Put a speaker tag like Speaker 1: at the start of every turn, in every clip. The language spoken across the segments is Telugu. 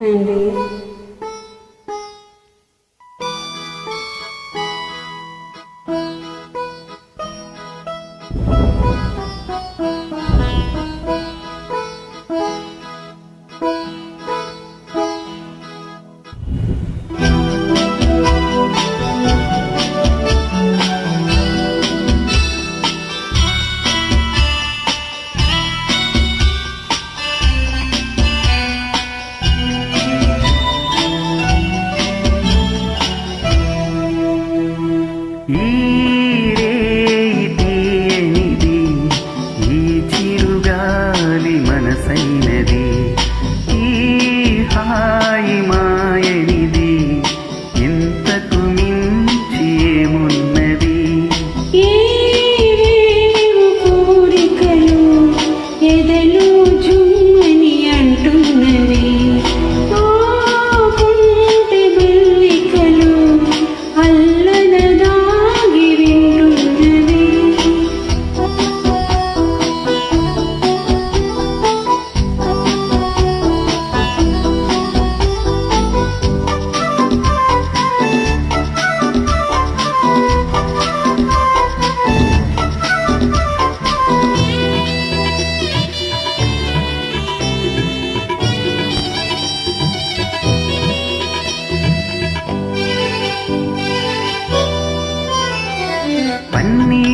Speaker 1: అండి
Speaker 2: ఈ
Speaker 1: Mm.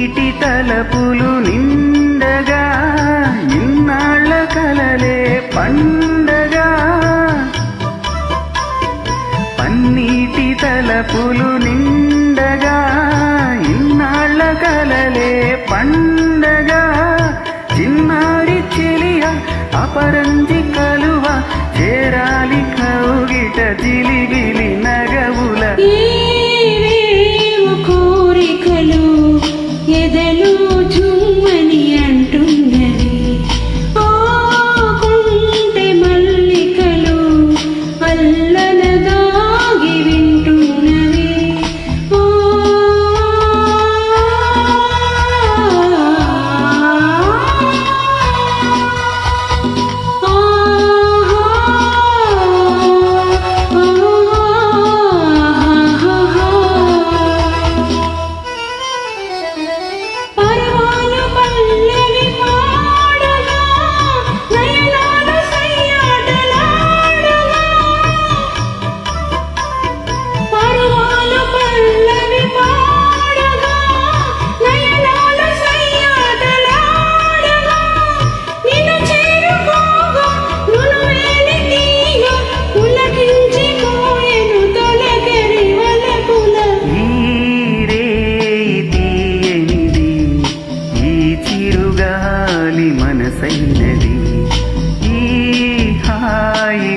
Speaker 2: నీటి తలపులు నిండగా ఇన్నాళ్ళ కలలే పండగా. పన్నీటి తలపులు నిండగా ఇన్నాళ్ళ కలలే పండగా. చిన్నారి చెలియ అపరంజి కలువ చేరాలి కౌగిట జిలిబిలి నగవుల. Yedek ಸೈನದಿ ಈ ಹಾಯಿ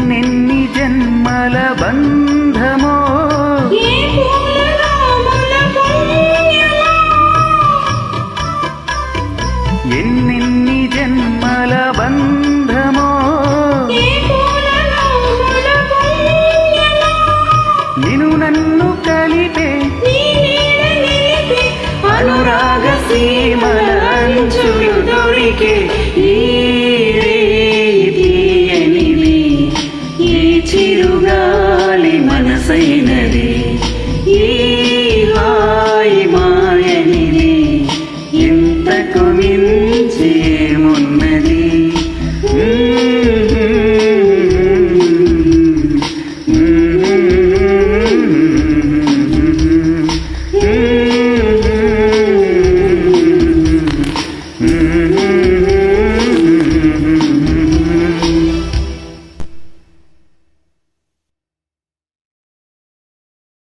Speaker 2: ఎన్నెన్ని జన్మల బంధమో?
Speaker 1: ఏ
Speaker 2: ఎన్నెన్ని జన్మల బంధమో? నిను నన్ను కలిపే అనురాగ సీమల అంచులు దొరికే ఈ seen it.